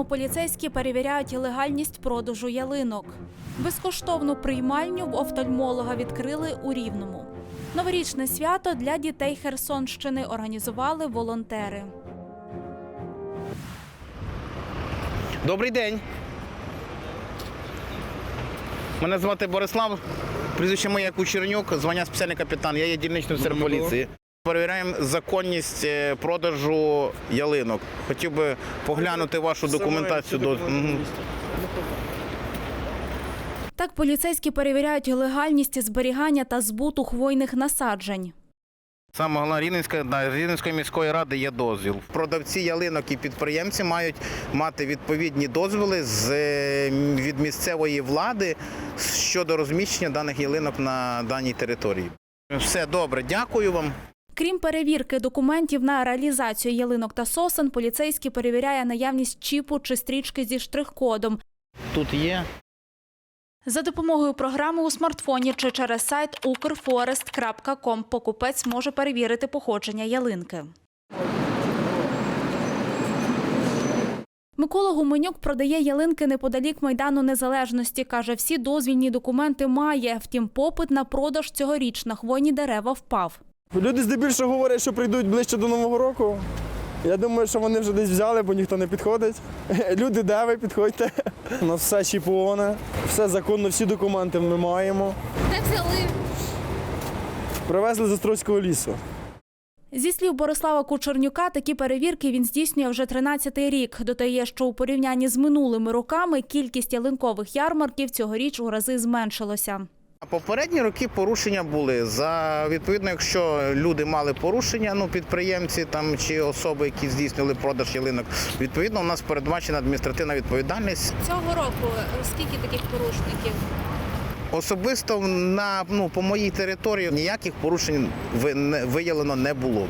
Рівному поліцейські перевіряють легальність продажу ялинок. Безкоштовну приймальню в офтальмолога відкрили у Рівному. Новорічне свято для дітей Херсонщини організували волонтери. Добрий день. Мене звати Борислав. Прізвище моє Кучернюк, звання спеціальний капітан. Я є дільничним офіцером поліції. Перевіряємо законність е, продажу ялинок. Хотів би поглянути вашу документацію. До... Так поліцейські перевіряють легальність зберігання та збуту хвойних насаджень. Саме головне Рівненська да, Рівненської міської ради є дозвіл. Продавці ялинок і підприємці мають мати відповідні дозволи з е, від місцевої влади щодо розміщення даних ялинок на даній території. Все добре, дякую вам. Крім перевірки документів на реалізацію ялинок та сосен, поліцейський перевіряє наявність чіпу чи стрічки зі штрих-кодом. Тут є. За допомогою програми у смартфоні чи через сайт ukrforest.com покупець може перевірити походження ялинки. Микола Гуменюк продає ялинки неподалік Майдану Незалежності. Каже, всі дозвільні документи має. Втім, попит на продаж цьогоріч на хвойні дерева впав. Люди здебільшого говорять, що прийдуть ближче до Нового року. Я думаю, що вони вже десь взяли, бо ніхто не підходить. Люди, де ви підходьте? У нас все чіповане, все законно, всі документи ми маємо. Де взяли? Привезли з Острозького лісу. Зі слів Борислава Кучернюка, такі перевірки він здійснює вже 13-й рік. Додає, що у порівнянні з минулими роками кількість ялинкових ярмарків цьогоріч у рази зменшилося. Попередні роки порушення були за відповідно, якщо люди мали порушення, ну підприємці там чи особи, які здійснили продаж ялинок, відповідно у нас передбачена адміністративна відповідальність. Цього року скільки таких порушників? Особисто на ну по моїй території ніяких порушень виявлено не було.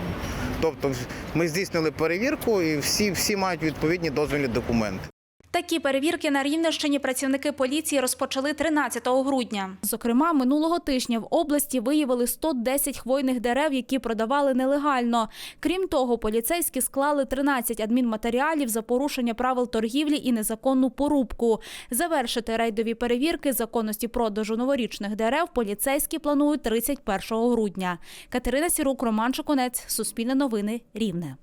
Тобто ми здійснили перевірку і всі, всі мають відповідні дозвільні документи. Такі перевірки на Рівненщині працівники поліції розпочали 13 грудня. Зокрема, минулого тижня в області виявили 110 хвойних дерев, які продавали нелегально. Крім того, поліцейські склали 13 адмінматеріалів за порушення правил торгівлі і незаконну порубку. Завершити рейдові перевірки законності продажу новорічних дерев поліцейські планують 31 грудня. Катерина Сірук, Роман Шоконець, Суспільне новини, Рівне.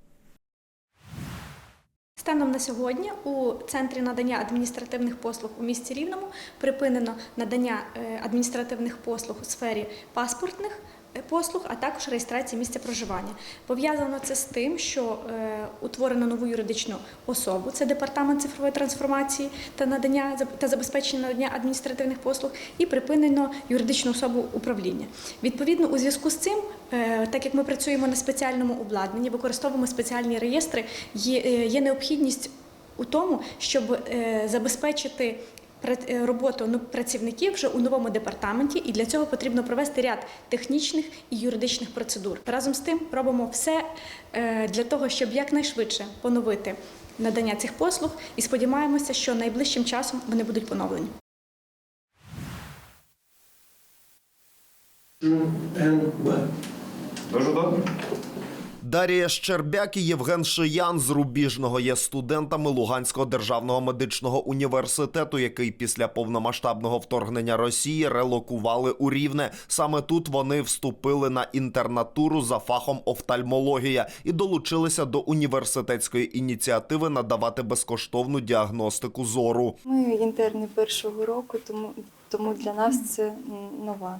Станом на сьогодні у центрі надання адміністративних послуг у місті Рівному припинено надання е, адміністративних послуг у сфері паспортних послуг, а також реєстрації місця проживання. Пов'язано це з тим, що е, утворено нову юридичну особу, це департамент цифрової трансформації та надання та забезпечення надання адміністративних послуг, і припинено юридичну особу управління. Відповідно, у зв'язку з цим, е, так як ми працюємо на спеціальному обладнанні, використовуємо спеціальні реєстри, є, е, необхідність у тому, щоб е, забезпечити е, роботу ну, працівників вже у новому департаменті, і для цього потрібно провести ряд технічних і юридичних процедур. Разом з тим робимо все е, для того, щоб якнайшвидше поновити надання цих послуг, і сподіваємося, що найближчим часом вони будуть поновлені. Дуже добре. Дарія Щербяк і Євген Шиян з Рубіжного є студентами Луганського державного медичного університету, який після повномасштабного вторгнення Росії релокували у Рівне. Саме тут вони вступили на інтернатуру за фахом офтальмологія і долучилися до університетської ініціативи надавати безкоштовну діагностику зору. Ми інтерни першого року, тому, тому для нас це нова,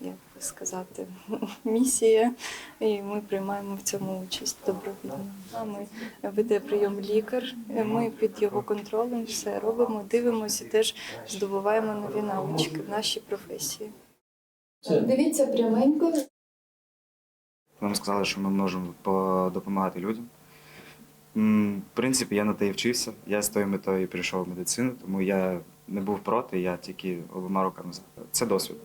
як би сказати, місія, і ми приймаємо в цьому участь добровільно. А Ми веде прийом лікар, е, ми під його контролем все робимо, дивимося, і теж здобуваємо нові навички в нашій професії. Дивіться пряменько. Нам сказали, що ми можемо допомагати людям. В принципі, я на те і вчився. Я з тою метою прийшов в медицину, тому я не був проти, я тільки обома руками за. Це досвід.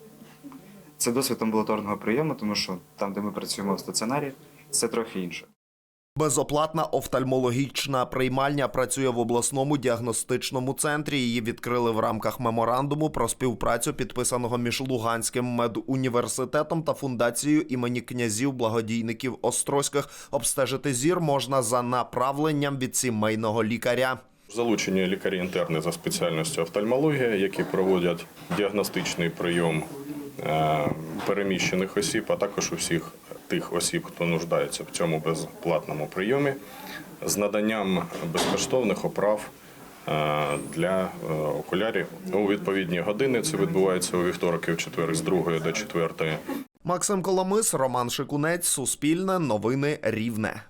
Це досвід амбулаторного прийому, тому що там, де ми працюємо в стаціонарі, це трохи інше. Безоплатна офтальмологічна приймальня працює в обласному діагностичному центрі. Її відкрили в рамках меморандуму про співпрацю, підписаного між Луганським медуніверситетом та фундацією імені князів благодійників Острозьких. Обстежити зір можна за направленням від сімейного лікаря. Залучені лікарі-інтерни за спеціальністю офтальмологія, які проводять діагностичний прийом переміщених осіб, а також усіх тих осіб, хто нуждається в цьому безплатному прийомі, з наданням безкоштовних оправ е, для е, окулярів у відповідні години. Це відбувається у вівторок і в четвер з 2 до 4. Максим Коломис, Роман Шикунець, Суспільне, Новини Рівне.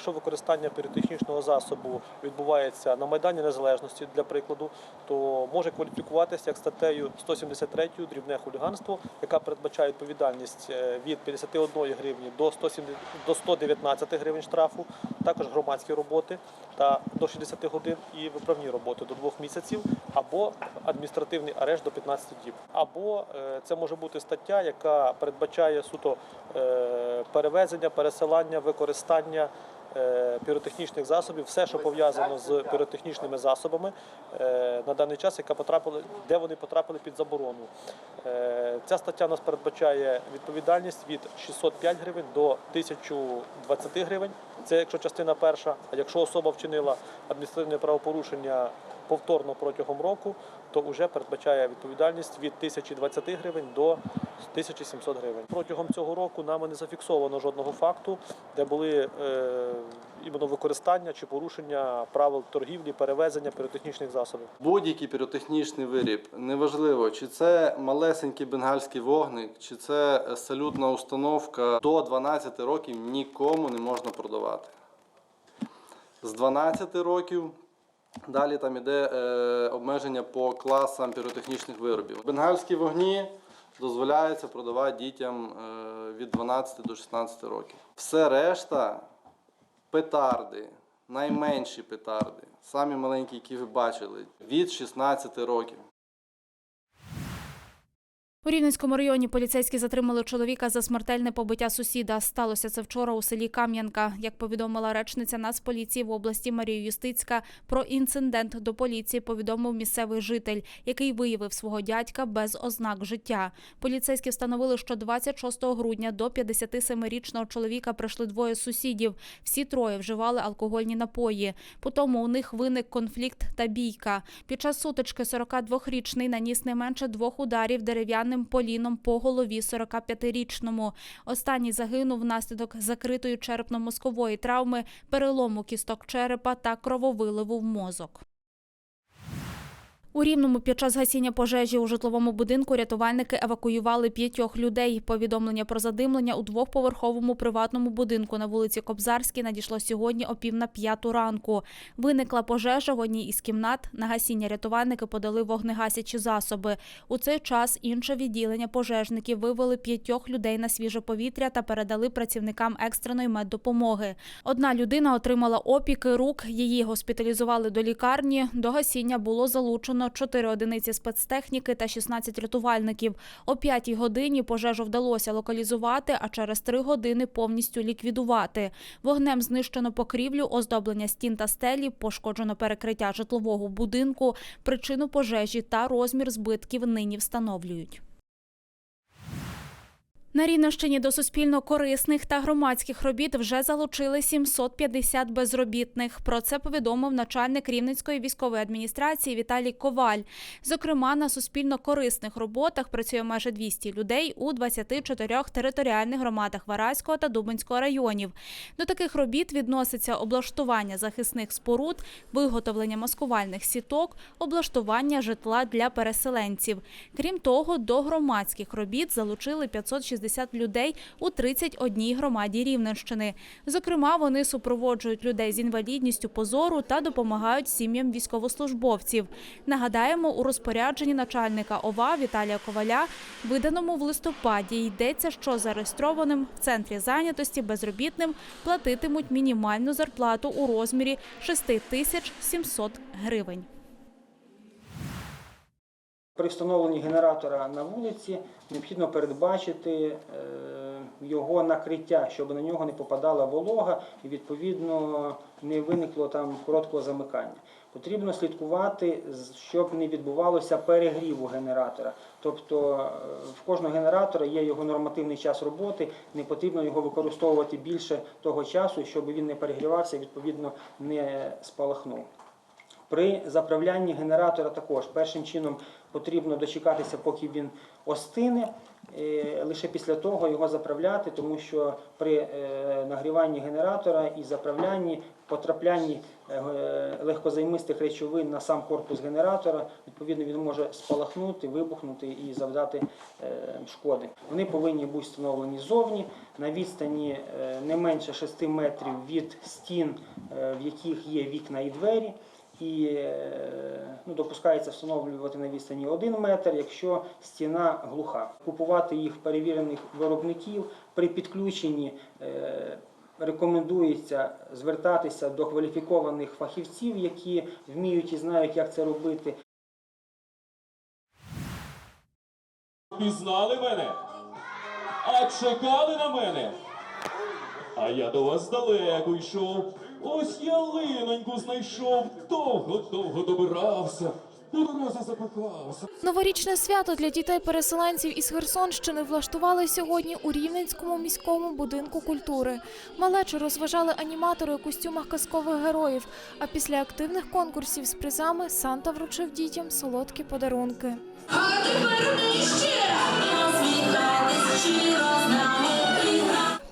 Якщо використання піротехнічного засобу відбувається на Майдані Незалежності, для прикладу, то може кваліфікуватися як статтею 173 дрібне хуліганство, яка передбачає відповідальність е, від 51 гривні до 170 до 119 гривень штрафу, також громадські роботи та до 60 годин і виправні роботи до 2 місяців, або адміністративний арешт до 15 діб. Або е, це може бути стаття, яка передбачає суто е, перевезення, пересилання, використання піротехнічних засобів, все, що пов'язано з піротехнічними засобами е, на даний час, яка потрапила, де вони потрапили під заборону. Е, Ця стаття нас передбачає відповідальність від 605 гривень до 1020 гривень. Це якщо частина перша. А якщо особа вчинила адміністративне правопорушення повторно протягом року, то вже передбачає відповідальність від 1020 гривень до 1700 гривень. Протягом цього року нами не зафіксовано жодного факту, де були е, іменно використання чи порушення правил торгівлі, перевезення піротехнічних засобів. Будь-який піротехнічний виріб, неважливо, чи це малесенький бенгальський вогник, чи це салютна установка, до 12 років нікому не можна продавати. З 12 років далі там іде е, обмеження по класам піротехнічних виробів. Бенгальські вогні дозволяється продавати дітям е, від 12 до 16 років. Все решта петарди, найменші петарди, самі маленькі, які ви бачили, від 16 років. У Рівненському районі поліцейські затримали чоловіка за смертельне побиття сусіда. Сталося це вчора у селі Кам'янка. Як повідомила речниця Нацполіції в області Марія Юстицька, про інцидент до поліції повідомив місцевий житель, який виявив свого дядька без ознак життя. Поліцейські встановили, що 26 грудня до 57-річного чоловіка прийшли двоє сусідів. Всі троє вживали алкогольні напої. Потім у них виник конфлікт та бійка. Під час сутички 42-річний наніс не менше двох ударів дерев'яним поліном по голові 45-річному. Останній загинув внаслідок закритої черепно-мозкової травми, перелому кісток черепа та крововиливу в мозок. У Рівному під час гасіння пожежі у житловому будинку рятувальники евакуювали п'ятьох людей. Повідомлення про задимлення у двохповерховому приватному будинку на вулиці Кобзарській надійшло сьогодні о пів на п'яту ранку. Виникла пожежа в одній із кімнат. На гасіння рятувальники подали вогнегасячі засоби. У цей час інше відділення пожежників вивели п'ятьох людей на свіже повітря та передали працівникам екстреної меддопомоги. Одна людина отримала опіки рук. Її госпіталізували до лікарні. До гасіння було залучено 4 одиниці спецтехніки та 16 рятувальників. О 5 годині пожежу вдалося локалізувати, а через 3 години повністю ліквідувати. Вогнем знищено покрівлю, оздоблення стін та стелі, пошкоджено перекриття житлового будинку. Причину пожежі та розмір збитків нині встановлюють. На Рівненщині до суспільно корисних та громадських робіт вже залучили 750 безробітних. Про це повідомив начальник Рівненської військової адміністрації Віталій Коваль. Зокрема, на суспільно корисних роботах працює майже 200 людей у 24 територіальних громадах Вараського та Дубинського районів. До таких робіт відноситься облаштування захисних споруд, виготовлення маскувальних сіток, облаштування житла для переселенців. Крім того, до громадських робіт залучили 560 людей у 31 громаді Рівненщини. Зокрема, вони супроводжують людей з інвалідністю по зору та допомагають сім'ям військовослужбовців. Нагадаємо, у розпорядженні начальника ОВА Віталія Коваля, виданому в листопаді, йдеться, що зареєстрованим в центрі зайнятості безробітним платитимуть мінімальну зарплату у розмірі 6 тисяч 700 гривень. При встановленні генератора на вулиці необхідно передбачити е, його накриття, щоб на нього не попадала волога і відповідно не виникло там короткого замикання. потрібно слідкувати, щоб не відбувалося перегріву генератора. Тобто е, в кожного генератора є його нормативний час роботи, не потрібно його використовувати більше того часу, щоб він не перегрівався, і відповідно не спалахнув. При заправлянні генератора також першим чином потрібно дочекатися, поки він остине. е, Лише після того його заправляти, тому що при е, нагріванні генератора і заправлянні, потраплянні е, легкозаймистих речовин на сам корпус генератора, відповідно він може спалахнути, вибухнути і завдати шкоди. Вони повинні бути встановлені ззовні на відстані не менше 6 метрів від стін, в яких є вікна і двері і е, ну, допускається встановлювати на відстані 1 метр, якщо стіна глуха. Купувати їх перевірених виробників при підключенні. е, Рекомендується звертатися до кваліфікованих фахівців, які вміють і знають, як це робити. Пізнали мене? А чекали на мене? А я до вас далеко йшов. Ось ялиноньку знайшов. Довго-довго добирався. Новорічне свято для дітей-переселенців із Херсонщини влаштували сьогодні у Рівненському міському будинку культури. Малечу розважали аніматори у костюмах казкових героїв. А після активних конкурсів з призами Санта вручив дітям солодкі подарунки.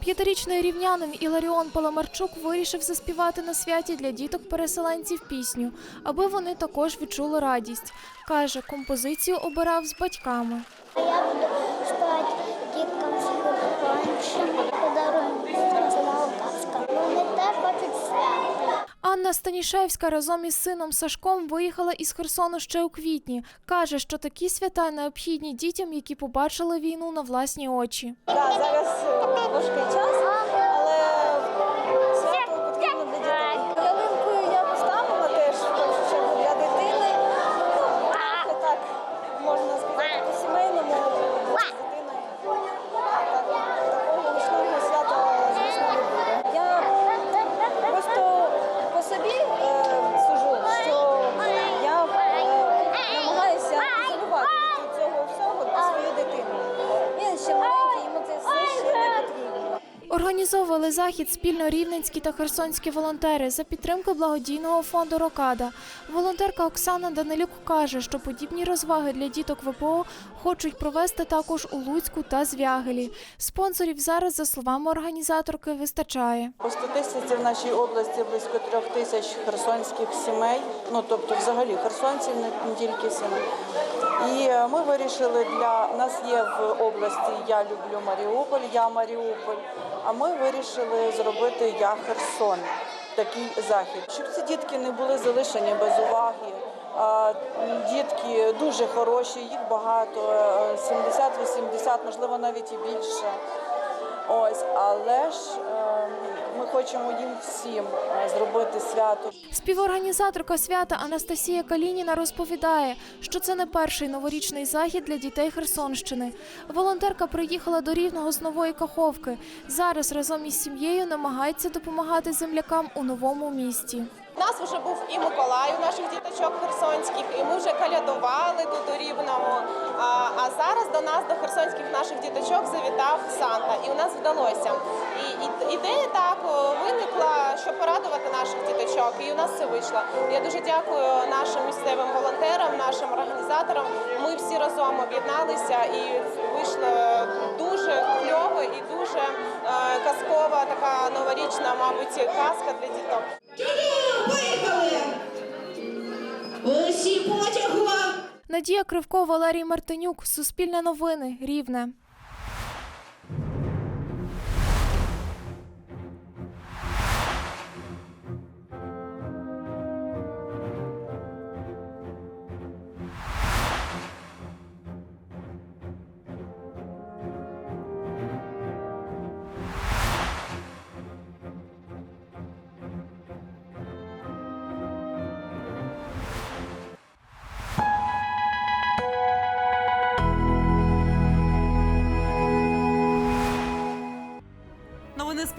П'ятирічний рівнянин Іларіон Паламарчук вирішив заспівати на святі для діток-переселенців пісню, аби вони також відчули радість. Каже, композицію обирав з батьками. Анна Станішевська разом із сином Сашком виїхала із Херсону ще у квітні. Каже, що такі свята необхідні дітям, які побачили війну на власні очі. Да, зараз е, важкий час, Організовували захід спільно рівненські та херсонські волонтери за підтримки благодійного фонду Рокада. Волонтерка Оксана Данилюк каже, що подібні розваги для діток ВПО хочуть провести також у Луцьку та Звягелі. Спонсорів зараз, за словами організаторки, вистачає. По статистиці в нашій області близько трьох тисяч херсонських сімей, ну тобто взагалі херсонців, не тільки сімей. І е, ми вирішили для нас є в області Я люблю Маріуполь, я Маріуполь. А ми вирішили зробити Я Херсон. Такий захід, щоб ці дітки не були залишені без уваги. Дітки дуже хороші, їх багато, е, 70-80, можливо, навіть і більше. Ось, але ж е, ми хочемо їм всім е, зробити свято. Співорганізаторка свята Анастасія Калініна розповідає, що це не перший новорічний захід для дітей Херсонщини. Волонтерка приїхала до Рівного з нової Каховки. Зараз разом із сім'єю намагається допомагати землякам у новому місті. Нас вже був і Миколай у наших діточок херсонських, і ми вже калядували тут у Рівному. А, а зараз до нас, до херсонських наших діточок, завітав Санта, і у нас вдалося. І, і ідея так виникла, щоб порадувати наших діточок, і у нас це вийшло. Я дуже дякую нашим місцевим волонтерам, нашим організаторам. Ми всі разом об'єдналися і вийшло дуже кльово і дуже е, казкова така новорічна, мабуть, казка для діток. Надія Кривко, Валерій Мартинюк, Суспільне новини, Рівне.